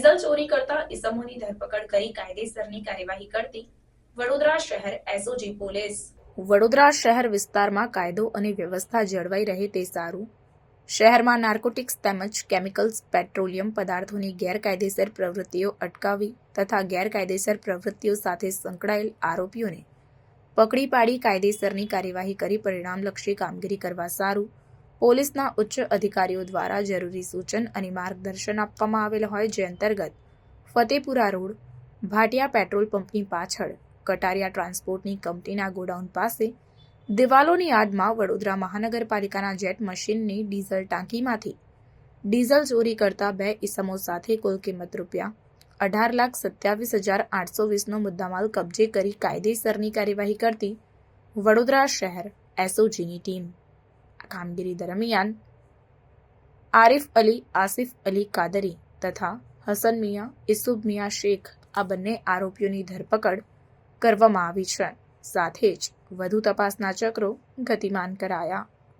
ચોરી કરતા ઇસમોની ધરપકડ કરી કાયદેસરની કાર્યવાહી કરતી વડોદરા શહેર એસઓજી પોલીસ. વડોદરા શહેર વિસ્તારમાં કાયદો અને વ્યવસ્થા જળવાઈ રહે તે સારું. શહેરમાં નાર્કોટિક્સ તેમજ કેમિકલ્સ, પેટ્રોલિયમ પદાર્થોની ગેરકાયદેસર પ્રવૃત્તિઓ અટકાવી તથા ગેરકાયદેસર પ્રવૃત્તિઓ સાથે સંકળાયેલ આરોપીઓને પકડી પાડી કાયદેસરની કાર્યવાહી કરી પરિણામલક્ષી કામગીરી કરવા સારું પોલીસના ઉચ્ચ અધિકારીઓ દ્વારા જરૂરી સૂચન અને માર્ગદર્શન આપવામાં આવેલ હોય જે અંતર્ગત ફતેપુરા રોડ, ભાટિયા પેટ્રોલ પંપની પાછળ, કટારિયા ટ્રાન્સપોર્ટની કંપનીના ગોડાઉન પાસે, દિવાલોની આડમાં વડોદરા મહાનગરપાલિકાના જેટ મશીનની ડીઝલ ટાંકીમાંથી ડીઝલ ચોરી કરતા બે ઇસમો સાથે કુલ કિંમત રૂપિયા અઢાર લાખ સત્યાવીસ હજાર આઠસો વીસનો મુદ્દામાલ કબજે કરી કાયદેસરની કાર્યવાહી કરતી વડોદરા શહેર એસઓજીની ટીમ. કામગીરી દરમિયાન આરિફ અલી, આસિફ અલી કાદરી તથા હસન મિયા ઇસુબ મિયા શેખ આ બંને આરોપીઓની ધરપકડ કરવામાં આવી છે. સાથે જ વધુ તપાસના ચક્રો ગતિમાન કરાયા.